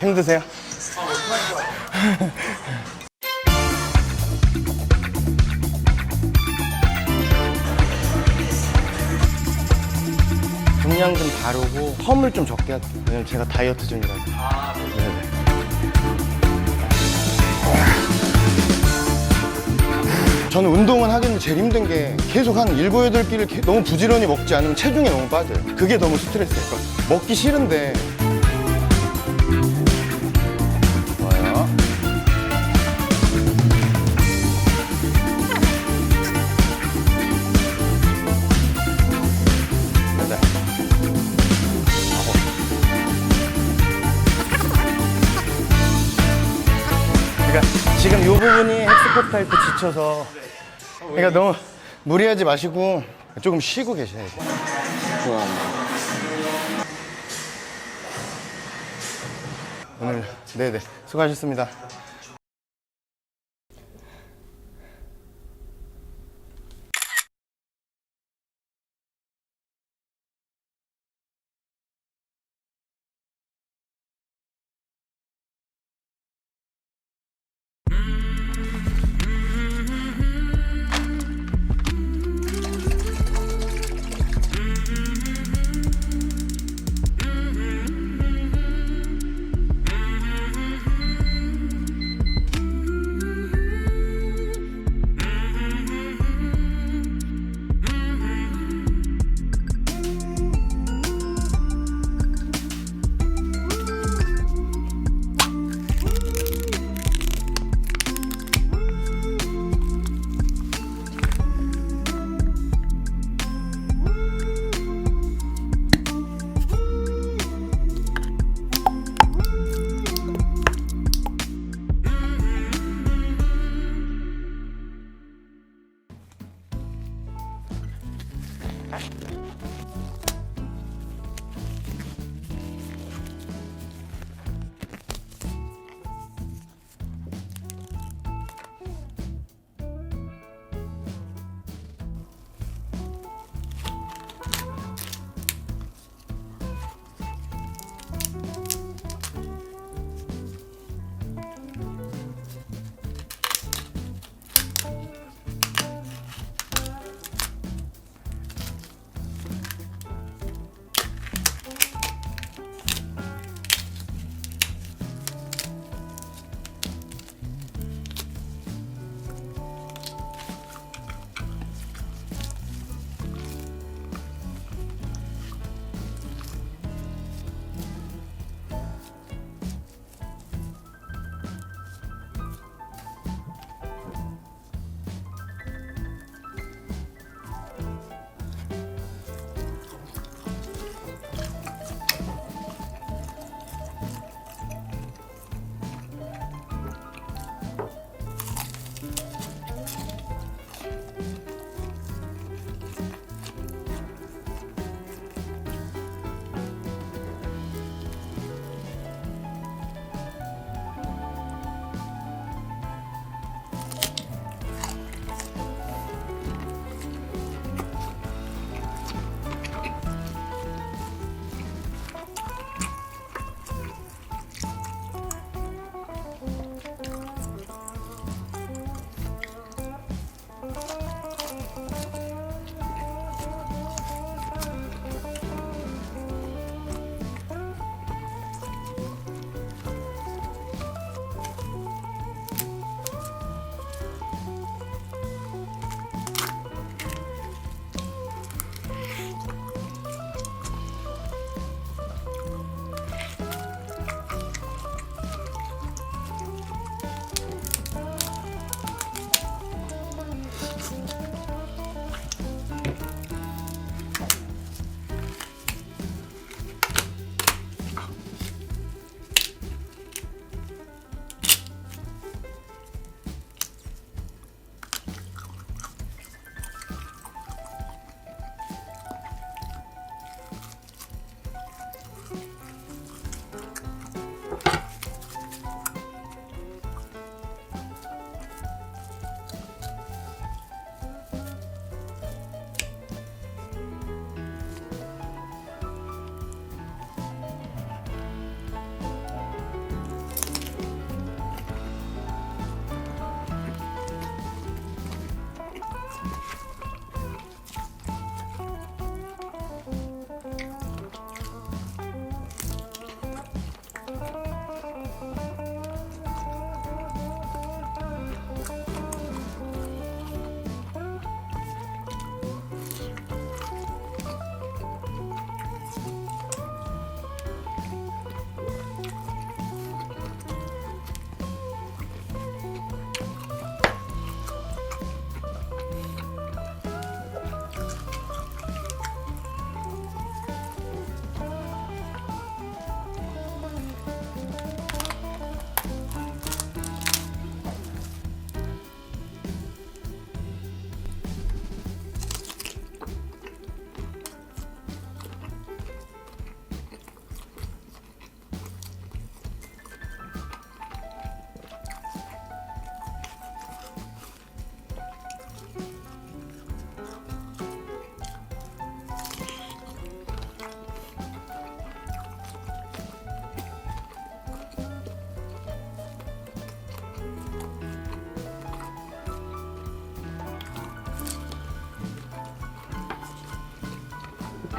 힘드세요? 중량 좀 다루고 험을 좀 적게 할게요. 왜냐면 제가 다이어트 중이라서. 네네. 저는 운동은 하겠는데 제일 힘든 게 계속 한 일곱 여덟 끼를 개- 너무 부지런히 먹지 않으면 체중이 너무 빠져요. 그게 너무 스트레스예요. 그러니까 먹기 싫은데. 이 부분이 헬스코트 할 때 지쳐서 그러니까 너무 무리하지 마시고 조금 쉬고 계셔야 돼요. 오늘 네네 수고하셨습니다.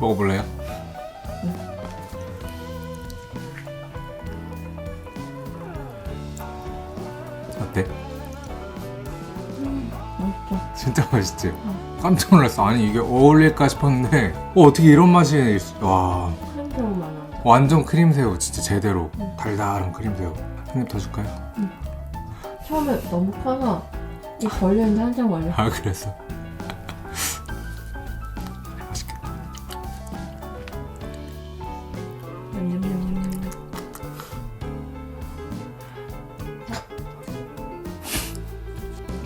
먹어볼래요? 어때? 진짜 맛있지? 깜짝 놀랐어. 아니 이게 어울릴까 싶었는데 어, 어떻게 이런 맛이 있... 와 크림새우 많아. 완전 크림새우 진짜 제대로 달달한 크림새우 한 입 더 줄까요? 처음에 너무 커서 이 걸렸는데 한참 걸려. 아 그랬어?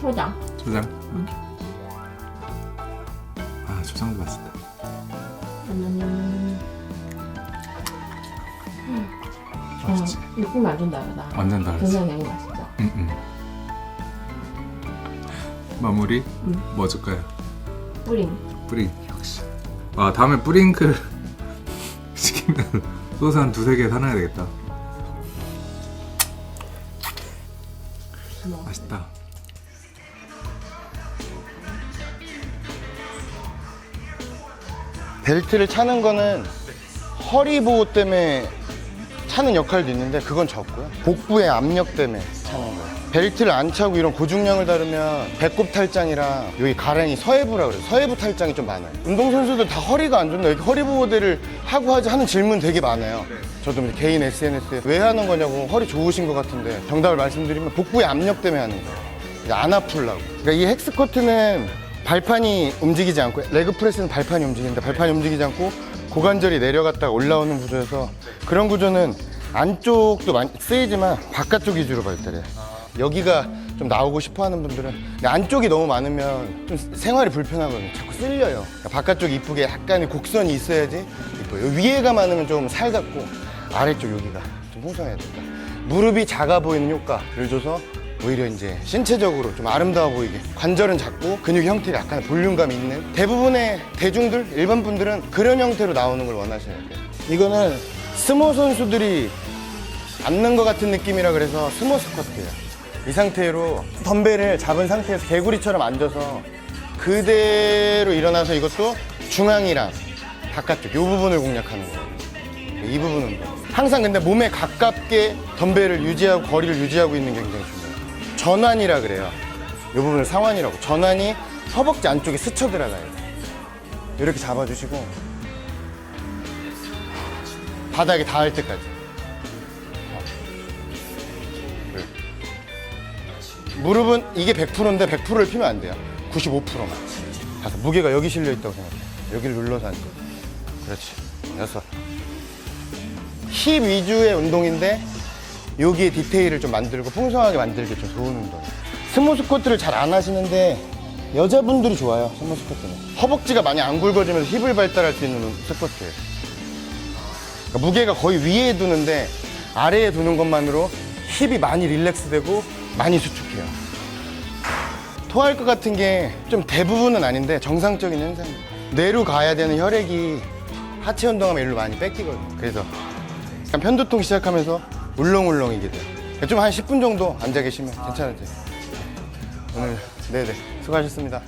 초장. 초장 아 초장도 맛있다 냠냠냠. 맛있지? 어, 느낌 완전 다르다. 완전 다르지? 굉장히 맛있죠. 음, 음. 마무리 음. 뭐 줄까요? 뿌링. 뿌링 역시 아 다음에 뿌링클 시키면 소스 한 두세 개 사놔야 되겠다 뭐. 맛있다 벨트를 차는 거는 허리 보호 때문에 차는 역할도 있는데 그건 적고요. 복부의 압력 때문에 차는 거예요. 벨트를 안 차고 이런 고중량을 다루면 배꼽 탈장이랑 여기 가랭이 서해부라 그래요. 서해부 탈장이 좀 많아요. 운동선수들 다 허리가 안 좋나 이렇게 허리 보호대를 하고 하지 하는 질문 되게 많아요. 저도 개인 SNS에 왜 하는 거냐고 허리 좋으신 것 같은데 정답을 말씀드리면 복부의 압력 때문에 하는 거예요. 안 아플라고. 그러니까 이 헥스커트는 발판이 움직이지 않고 레그 프레스는 발판이 움직이는데 발판이 움직이지 않고 고관절이 내려갔다가 올라오는 구조여서 그런 구조는 안쪽도 많이 쓰이지만 바깥쪽 위주로 발달해요. 여기가 좀 나오고 싶어 하는 분들은 안쪽이 너무 많으면 좀 생활이 불편하거든요. 자꾸 쓸려요. 바깥쪽 이쁘게 약간의 곡선이 있어야지 이뻐요. 위에가 많으면 좀 살갑고 아래쪽 여기가 좀 풍성해야 된다. 무릎이 작아 보이는 효과를 줘서 오히려 이제 신체적으로 좀 아름다워 보이게 관절은 작고 근육 형태가 약간 볼륨감 있는 대부분의 대중들 일반 분들은 그런 형태로 나오는 걸 원하셔야 돼요. 이거는 스모 선수들이 앉는 것 같은 느낌이라 그래서 스모 스쿼트예요. 이 상태로 덤벨을 잡은 상태에서 개구리처럼 앉아서 그대로 일어나서 이것도 중앙이랑 바깥쪽 이 부분을 공략하는 거예요. 이 부분은 뭐. 항상 근데 몸에 가깝게 덤벨을 유지하고 거리를 유지하고 있는 게 굉장히 중요해요. 전환이라 그래요. 이 부분을 상완이라고. 전환이 허벅지 안쪽에 스쳐 들어가요. 이렇게 잡아주시고 바닥에 닿을 때까지. 어. 그래. 무릎은 이게 100%인데 100%를 피면 안 돼요. 95%만. 다섯. 무게가 여기 실려 있다고 생각해. 여기를 눌러서 앉아. 그렇지. 여섯. 힙 위주의 운동인데 여기에 디테일을 좀 만들고 풍성하게 만들기 좀 좋은 운동. 스모 스쿼트를 잘 안 하시는데 여자분들이 좋아요. 스모 스쿼트는. 허벅지가 많이 안 굵어지면서 힙을 발달할 수 있는 스쿼트예요. 그러니까 무게가 거의 위에 두는데 아래에 두는 것만으로 힙이 많이 릴렉스되고 많이 수축해요. 토할 것 같은 게 좀 대부분은 아닌데 정상적인 현상이에요. 뇌로 가야 되는 혈액이 하체 운동하면 일로 많이 뺏기거든요. 그래서 편두통 시작하면서 울렁울렁이게 돼요. 좀 한 10분 정도 앉아 계시면 괜찮으세요. 오늘 네네 수고하셨습니다.